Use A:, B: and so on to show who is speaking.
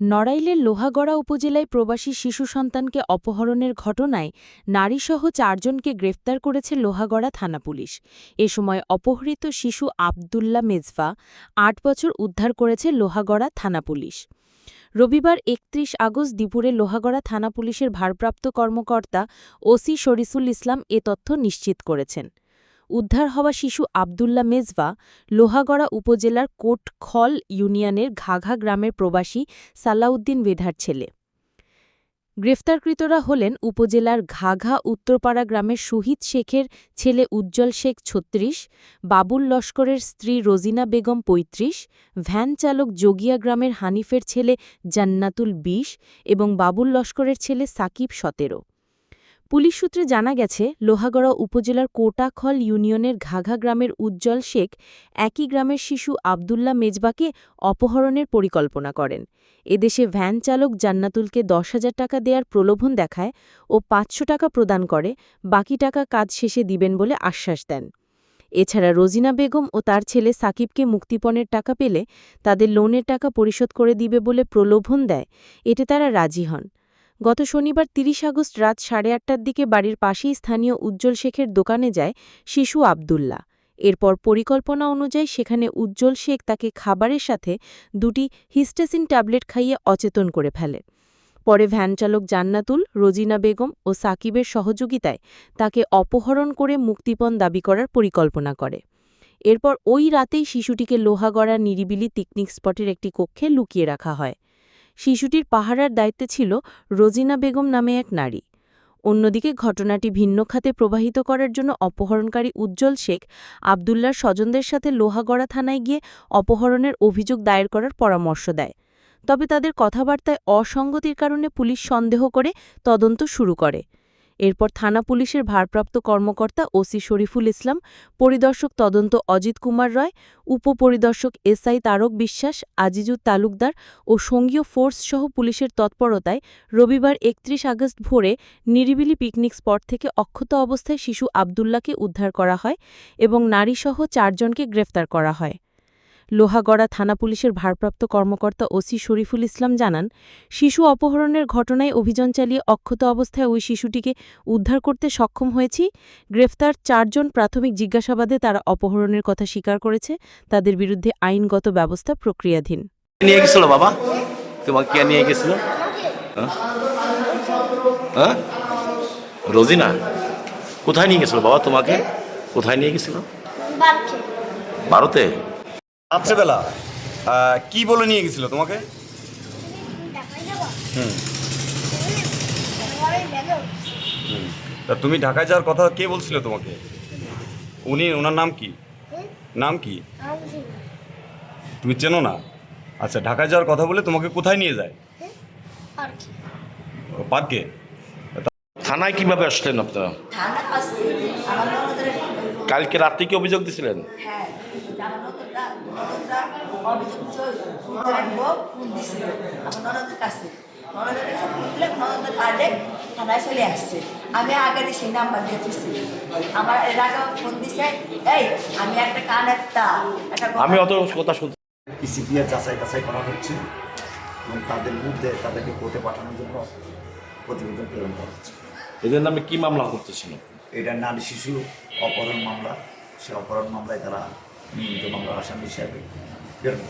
A: নড়াইলের লোহাগড়া উপজেলায় প্রবাসী শিশু সন্তানকে অপহরণের ঘটনায় নারীসহ চারজনকে গ্রেফতার করেছে লোহাগড়া থানা পুলিশ। এ সময় অপহৃত শিশু আবদুল্লা মেজবা আট বছর উদ্ধার করেছে লোহাগড়া থানা পুলিশ। রবিবার একত্রিশ আগস্ট দুপুরে লোহাগড়া থানা পুলিশের ভারপ্রাপ্ত কর্মকর্তা ওসি শরিসুল ইসলাম এ তথ্য নিশ্চিত করেছেন। উদ্ধার হওয়া শিশু আবদুল্লা মেজবা লোহাগড়া উপজেলার কোটখল ইউনিয়নের ঘাঘা গ্রামের প্রবাসী সালাউদ্দিন বেধার ছেলে। গ্রেফতারকৃতরা হলেন উপজেলার ঘাঘা উত্তরপাড়া গ্রামের শহীদ শেখের ছেলে উজ্জ্বল শেখ ছত্রিশ, বাবুল লস্করের স্ত্রী রোজিনা বেগম পঁয়ত্রিশ, ভ্যান চালক যোগিয়া গ্রামের হানিফের ছেলে জান্নাতুল বিশ এবং বাবুল লস্করের ছেলে সাকিব সতেরো। পুলিশ সূত্রে জানা গেছে, লোহাগড়া উপজেলার কোটাখল ইউনিয়নের ঘাঘা গ্রামের উজ্জ্বল শেখ একই গ্রামের শিশু আবদুল্লা মেজবাকে অপহরণের পরিকল্পনা করেন। এদেশে ভ্যান চালক জান্নাতুলকে দশ হাজার টাকা দেওয়ার প্রলোভন দেখায় ও পাঁচশো টাকা প্রদান করে, বাকি টাকা কাজ শেষে দিবেন বলে আশ্বাস দেন। এছাড়া রোজিনা বেগম ও তার ছেলে সাকিবকে মুক্তিপণের টাকা পেলে তাদের লোনের টাকা পরিশোধ করে দিবে বলে প্রলোভন দেয়, এতে তারা রাজি হন। গত শনিবার ৩০ আগস্ট রাত সাড়ে আটটার দিকে বাড়ির পাশেই স্থানীয় উজ্জ্বল শেখের দোকানে যায় শিশু আবদুল্লা এরপর পরিকল্পনা অনুযায়ী সেখানে উজ্জ্বল শেখ তাকে খাবারের সাথে দুটি হিস্টেসিন ট্যাবলেট খাইয়ে অচেতন করে ফেলে। পরে ভ্যানচালক জান্নাতুল, রোজিনা বেগম ও সাকিবের সহযোগিতায় তাকে অপহরণ করে মুক্তিপণ দাবি করার পরিকল্পনা করে। এরপর ওই রাতেই শিশুটিকে লোহাগড়া নিরিবিলি পিকনিক স্পটের একটি কক্ষে লুকিয়ে রাখা হয়। শিশুটির পাহারার দায়িত্বে ছিল রোজিনা বেগম নামে এক নারী। অন্যদিকে ঘটনাটি ভিন্ন খাতে প্রবাহিত করার জন্য অপহরণকারী উজ্জ্বল শেখ আবদুল্লার স্বজনদের সাথে লোহাগড়া থানায় গিয়ে অপহরণের অভিযোগ দায়ের করার পরামর্শ দেয়। তবে তাদের কথাবার্তায় অসঙ্গতির কারণে পুলিশ সন্দেহ করে তদন্ত শুরু করে। এরপর থানা পুলিশের ভারপ্রাপ্ত কর্মকর্তা ওসি শরীফুল ইসলাম, পরিদর্শক তদন্ত অজিত কুমার রয়, উপপরিদর্শক এসআই তারক বিশ্বাস আজিজুর তালুকদার ও সঙ্গীয় ফোর্স সহ পুলিশের তৎপরতায় রবিবার একত্রিশ আগস্ট ভোরে নিরিবিলি পিকনিক স্পট থেকে অক্ষত অবস্থায় শিশু আবদুল্লাকে উদ্ধার করা হয় এবং নারীসহ চারজনকে গ্রেফতার করা হয়। লোহাগড়া থানা পুলিশের ভারপ্রাপ্ত কর্মকর্তা ওসি শরীফুল ইসলাম জানান শিশু অপহরণের ঘটনায় অভিযান চালিয়ে অক্ষত অবস্থায় ওই শিশুটিকে উদ্ধার করতে সক্ষম হয়েছি। গ্রেফতার চারজন প্রাথমিক জিজ্ঞাসাবাদে তারা অপহরণের কথা স্বীকার করেছে। তাদের বিরুদ্ধে আইনগত ব্যবস্থা প্রক্রিয়াধীন।
B: নিয়ে গেছিল বাবা? তোমাকে কে নিয়ে গেছিল? হ্যাঁ? হ্যাঁ? রোজিনা? কোথায় নিয়ে গেছিল বাবা তোমাকে? কোথায় নিয়ে গেছিল? ভারতে
C: রাত্রেবেলা কি বলে নিয়ে গেছিল তোমাকে? হুম। তা তুমি ঢাকায় যাওয়ার কথা কে বলছিল তোমাকে? উনি ওনার নাম কি? নাম কি? তুমি চেনো না? আচ্ছা ঢাকায় যাওয়ার কথা বলে তোমাকে কোথায় নিয়ে যায়?
D: পারকি।
B: থানায় কীভাবে আসলেন আপনারা
E: ঠান্ডা আসছে আমার ননদের
B: কালকে রাত্রে কি অভিযোগ দিছিলেন?
E: হ্যাঁ থানায় চলে আসছে। আমি আগে সেই নাম্বার দিয়ে দিচ্ছি আমার এর আগে ফোন দিছে এই আমি একটা কানের তার একটা
B: আমি অত কথা শুনতে
F: পিসিপিআর যাচাই বাছাই করা হচ্ছে? এবং তাদের মধ্যে তাদেরকে কোর্টে পাঠানোর জন্য প্রতিবেদন প্রেরণ করা হচ্ছে।
B: এদের নামে কি মামলা করতেছিল?
F: এটা নারী শিশু অপহরণ মামলা। সে অপহরণ মামলায় তারা নিয়মিত মামলার আসামি হিসাবে প্রেরণ